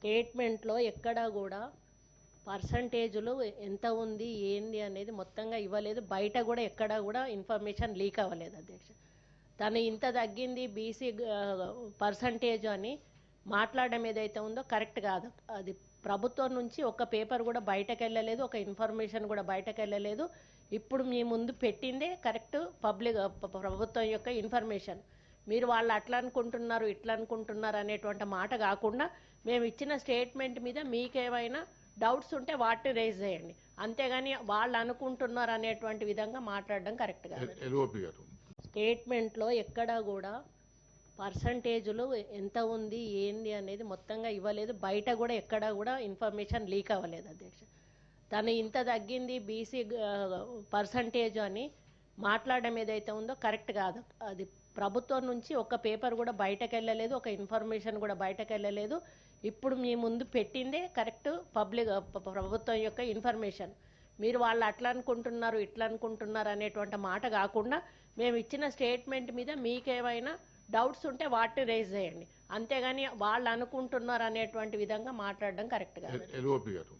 స్టేట్మెంట్లో ఎక్కడా కూడా పర్సంటేజ్లు ఎంత ఉంది ఏంది అనేది మొత్తంగా ఇవ్వలేదు. బయట కూడా ఎక్కడా కూడా ఇన్ఫర్మేషన్ లీక్ అవ్వలేదు అధ్యక్ష. తను ఇంత తగ్గింది బీసీ పర్సంటేజ్ అని మాట్లాడడం ఏదైతే ఉందో కరెక్ట్ కాదు. అది ప్రభుత్వం నుంచి ఒక పేపర్ కూడా బయటకు వెళ్ళలేదు ఒక ఇన్ఫర్మేషన్ కూడా బయటకు వెళ్ళలేదు. ఇప్పుడు మీ ముందు పెట్టిందే కరెక్ట్ పబ్లిక్ ప్రభుత్వం యొక్క ఇన్ఫర్మేషన్. మీరు వాళ్ళు అట్లా అనుకుంటున్నారు ఇట్లా అనుకుంటున్నారు అనేటువంటి మాట కాకుండా మేము ఇచ్చిన స్టేట్మెంట్ మీద మీకేమైనా డౌట్స్ ఉంటే వాటిని రేజ్ చేయండి. అంతేగాని వాళ్ళు అనుకుంటున్నారు అనేటువంటి విధంగా మాట్లాడడం కరెక్ట్ కాదు. స్టేట్మెంట్లో ఎక్కడా కూడా పర్సంటేజ్లు ఎంత ఉంది ఏంది అనేది మొత్తంగా ఇవ్వలేదు. బయట కూడా ఎక్కడా కూడా ఇన్ఫర్మేషన్ లీక్ అవ్వలేదు అధ్యక్ష. తను ఇంత తగ్గింది బీసీ పర్సంటేజ్ అని మాట్లాడడం ఏదైతే ఉందో కరెక్ట్ కాదు. అది ప్రభుత్వం నుంచి ఒక పేపర్ కూడా బయటకు వెళ్ళలేదు ఒక ఇన్ఫర్మేషన్ కూడా బయటకు వెళ్ళలేదు ఇప్పుడు మీ ముందు పెట్టిందే కరెక్ట్ పబ్లిక్ ప్రభుత్వం యొక్క ఇన్ఫర్మేషన్. మీరు వాళ్ళు అట్లా అనుకుంటున్నారు ఇట్లా అనుకుంటున్నారు అనేటువంటి మాట కాకుండా మేము ఇచ్చిన స్టేట్మెంట్ మీద మీకేమైనా డౌట్స్ ఉంటే వాటిని రేజ్ చేయండి. అంతేగాని వాళ్ళు అనుకుంటున్నారు అనేటువంటి విధంగా మాట్లాడడం కరెక్ట్ కాదు. గారు